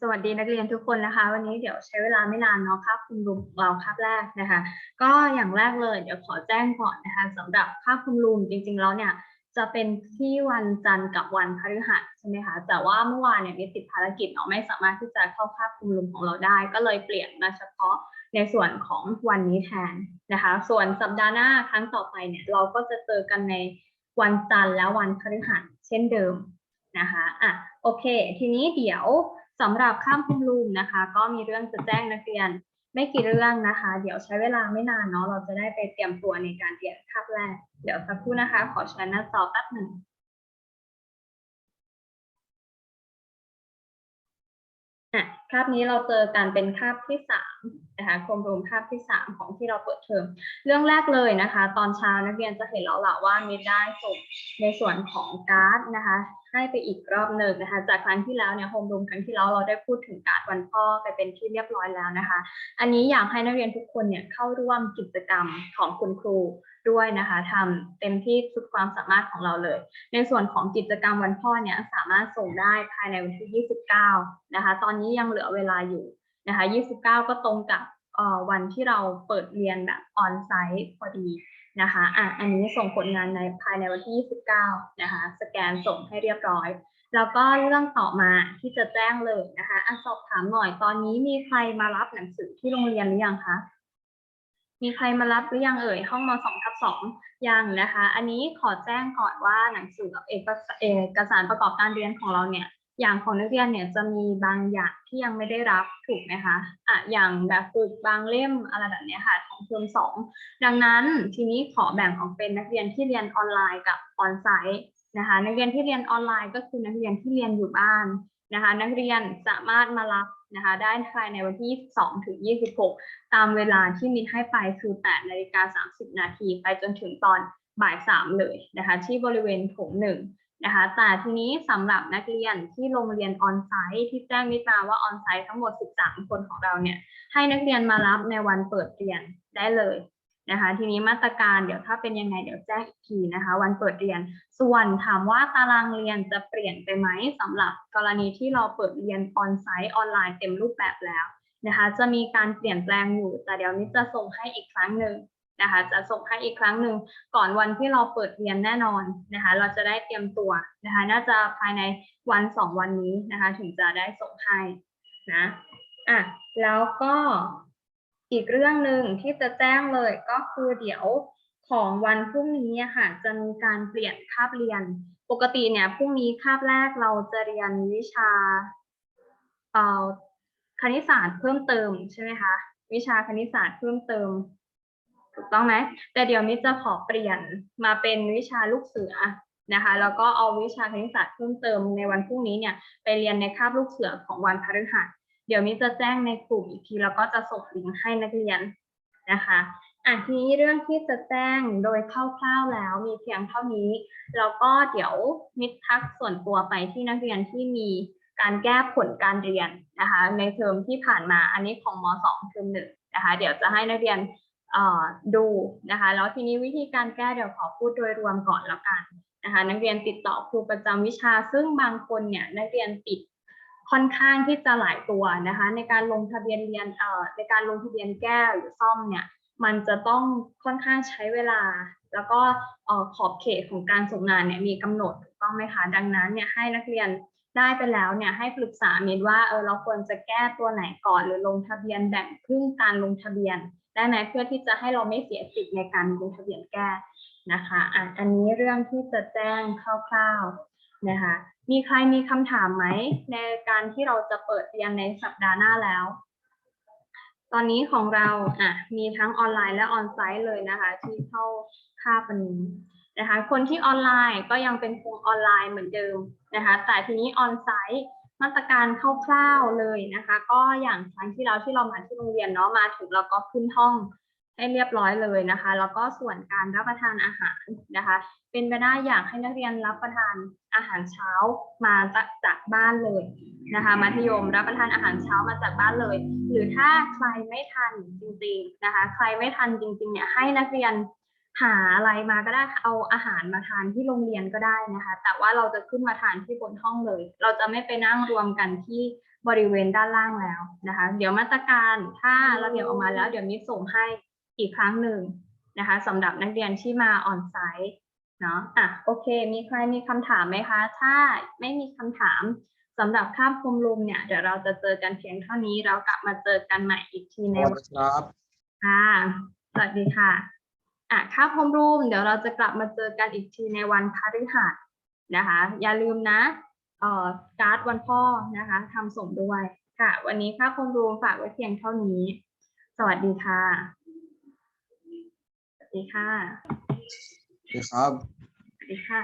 สวัสดีนักเรียนทุกคนนะคะ วันนี้เดี๋ยวใช้เวลาไม่นานเนาะคาบคุมรูมเราคาบแรกนะคะ ก็อย่างแรกเลยเดี๋ยวขอแจ้งก่อนนะคะสำหรับคาบคลุมรูมจริง ๆ แล้วเนี่ยจะเป็นที่วันจันทร์กับวันพฤหัสใช่ไหมคะแต่ว่าเมื่อวานเนี่ยมีติดภารกิจเนาะไม่สามารถที่จะเข้าคาบคลุมรูมของเราได้ ก็เลยเปลี่ยนมาเฉพาะในส่วนของวันนี้แทนนะคะ ส่วนสัปดาห์หน้าครั้งต่อไปเนี่ยเราก็จะเจอกันในวันจันทร์และวันพฤหัสเช่นเดิมนะคะอะโอเค ทีนี้เดี๋ยว สำหรับข้ามคุมรูมนะคะ ก็มีเรื่องจะแจ้งนักเรียนไม่กี่เรื่องนะคะ เดี๋ยวใช้เวลาไม่นานเนาะเราจะได้ไปเตรียมตัวในการเรียนคาบแรก เดี๋ยวสักครู่นะคะ ขอแชร์หน้าจอแป๊บหนึ่งคาบนี้เราเจอกันเป็นคาบที่สาม นะคะโคมรวมคาบที่สามของที่เราเปิดเทอมเรื่องแรกเลยนะคะ ตอนเช้านักเรียนจะเห็นแล้วล่ะว่ามีได้ส่งในส่วนของการ์ดนะคะ ให้ไปอีกรอบหนึ่งนะคะ จากครั้งที่แล้วเนี่ยโฮมรูมครั้งที่แล้วเราได้พูดถึงการ์ดวันพ่อไปเป็นที่เรียบร้อยแล้วนะคะ อันนี้อยากให้นักเรียนทุกคนเนี่ยเข้าร่วมกิจกรรมของคุณครูด้วยนะคะทำเต็มที่สุดความสามารถของเราเลย ในส่วนของกิจกรรมวันพ่อเนี่ยสามารถส่งได้ภายในวันที่ 29 นะคะ ตอนนี้ยังเหลือเวลาอยู่ นะคะ29 ก็ตรงกับวันที่เราเปิดเรียนแบบออนไซต์พอดีนะคะอะอันนี้ส่งผลงานในภายในวันที่ 29 นะคะ สแกนส่งให้เรียบร้อย แล้วก็เรื่องต่อมาที่จะแจ้งเลยนะคะอะสอบถามหน่อยตอนนี้มีใครมารับหนังสือที่โรงเรียนหรือยังคะ มีใครมารับหรือยังเอ่ยห้องมสองทับสองยังนะคะ อันนี้ขอแจ้งก่อนว่าหนังสือกับเอกสารประกอบการเรียนของเราเนี่ย อย่างของนักเรียนเนี่ยจะมีบางอย่างที่ยังไม่ได้รับถูกไหมคะอะอย่างแบบฝึกบางเล่มอะไรแบบนี้ค่ะของเทอมสองดังนั้นทีนี้ขอแบ่งออกเป็นนักเรียนที่เรียนออนไลน์กับออนไซต์นะคะนักเรียนที่เรียนออนไลน์ก็คือนักเรียนที่เรียนอยู่บ้านนะคะนักเรียนสามารถมารับนะคะได้ภายในวันที่ 22 ถึง 26 ตามเวลาที่มีให้ไปคือ 8 นาฬิกา 30 นาทีไปจนถึงตอนบ่าย 3 เลยนะคะที่บริเวณโถงห นะคะแต่ทีนี้สำหรับนักเรียนที่โรงเรียนออนไซต์ที่แจ้งนิดมาว่าออนไซต์ทั้งหมด 13 คนของเราเนี่ยให้นักเรียนมารับในวันเปิดเรียนได้เลยนะคะทีนี้มาตรการเดี๋ยวถ้าเป็นยังไงเดี๋ยวแจ้งอีกทีนะคะวันเปิดเรียน ส่วนถามว่าตารางเรียนจะเปลี่ยนไปไหมสำหรับกรณีที่เราเปิดเรียนออนไซต์ออนไลน์เต็มรูปแบบแล้วนะคะจะมีการเปลี่ยนแปลงอยู่แต่เดี๋ยวนี้จะส่งให้อีกครั้งหนึ่ง นะคะจะส่งให้อีกครั้งหนึ่งก่อนวันที่เราเปิดเรียนแน่นอนนะคะเราจะได้เตรียมตัวนะคะน่าจะภายในวันสองวันนี้นะคะถึงจะได้ส่งให้นะอะแล้วก็อีกเรื่องหนึ่งที่จะแจ้งเลยก็คือเดี๋ยวของวันพรุ่งนี้ค่ะจะมีการเปลี่ยนคาบเรียน ปกติเนี่ยพรุ่งนี้คาบแรกเราจะเรียนวิชาเอ่อคณิตศาสตร์เพิ่มเติมใช่ไหมคะวิชาคณิตศาสตร์เพิ่มเติม ถูกต้องไหมแต่เดี๋ยวนี้จะขอเปลี่ยนมาเป็นวิชาลูกเสือนะคะแล้วก็เอาวิชาคณิตศาสตร์เพิ่มเติมในวันพรุ่งนี้เนี่ยไปเรียนในคาบลูกเสือของวันพฤหัสเดี๋ยวนี้จะแจ้งในกลุ่มอีกทีแล้วก็จะส่งลิงก์ให้นักเรียนนะคะอะทีนี้เรื่องที่จะแจ้งโดยคร่าวๆแล้วมีเพียงเท่านี้แล้วก็เดี๋ยวมิตรทักส่วนตัวไปที่นักเรียนที่มีการแก้ผลการเรียนนะคะในเทอมที่ผ่านมาอันนี้ของม .2 เทอมหนึ่งนะคะเดี๋ยวจะให้นักเรียน ดูนะคะแล้วทีนี้วิธีการแก้เดี๋ยวขอพูดโดยรวมก่อนแล้วกันนะคะนักเรียนติดต่อครูประจำวิชา ซึ่งบางคนเนี่ยนักเรียนติดค่อนข้างที่จะหลายตัวนะคะ ในการลงทะเบียนเรียนเอ่อในการลงทะเบียนแก้หรือซ่อมเนี่ยมันจะต้องค่อนข้างใช้เวลา แล้วก็เอ่อขอบเขตของการส่งงานเนี่ยมีกำหนดถูกต้องไหมคะดังนั้นเนี่ยให้นักเรียนได้ไปแล้วเนี่ยให้ปรึกษาเมิตรว่าเออเราควรจะแก้ตัวไหนก่อนหรือลงทะเบียนแบ่งครึ่งการลงทะเบียน ได้ไหมเพื่อที่จะให้เราไม่เสียสิทธิ์ในการลงทะเบียนแก้นะคะอะอันนี้เรื่องที่จะแจ้งคร่าวๆนะคะ มีใครมีคำถามไหมในการที่เราจะเปิดเรียนในสัปดาห์หน้าแล้ว ตอนนี้ของเราอะมีทั้งออนไลน์และออนไซต์เลยนะคะ ที่เข้าค่าปันนี้นะคะ คนที่ออนไลน์ก็ยังเป็นคงออนไลน์เหมือนเดิมนะคะ แต่ทีนี้ออนไซต์ มาตรการคร่าวๆเลยนะคะ ก็อย่างครั้งที่เราที่เรามาที่โรงเรียนเนาะมาถึงเราก็ขึ้นห้องให้เรียบร้อยเลยนะคะ แล้วก็ส่วนการรับประทานอาหารนะคะ เป็นไปได้อยากให้นักเรียนรับประทานอาหารเช้ามาจากบ้านเลยนะคะมัธยมรับประทานอาหารเช้ามาจากบ้านเลย หรือถ้าใครไม่ทันจริง ๆนะคะ ใครไม่ทันจริงๆเนี่ยให้นักเรียน หาอะไรมาก็ได้ค่ะเอาอาหารมาทานที่โรงเรียนก็ได้นะคะ แต่ว่าเราจะขึ้นมาทานที่บนห้องเลย เราจะไม่ไปนั่งรวมกันที่บริเวณด้านล่างแล้วนะคะ เดี๋ยวมาตรการถ้าระเบียบออกมาแล้ว เดี๋ยวมีส่งให้อีกครั้งหนึ่งนะคะสำหรับนักเรียนที่มาออนไซต์เนาะอะโอเค มีใครมีคำถามไหมคะ ถ้าไม่มีคำถามสำหรับคาบคลุมรุมเนี่ย เดี๋ยวเราจะเจอกันเพียงเท่านี้เรากลับมาเจอกันใหม่อีกทีในวันครับค่ะสวัสดีค่ะ อะค่าพรมรูมเดี๋ยวเราจะกลับมาเจอกันอีกทีในวันพฤหัสนะคะ อย่าลืมนะเอ่อการ์ดวันพ่อนะคะทำส่งด้วยค่ะ วันนี้ค่าพรมรูมฝากไว้เพียงเท่านี้ สวัสดีค่ะ สวัสดีค่ะครับ สวัสดีค่ะ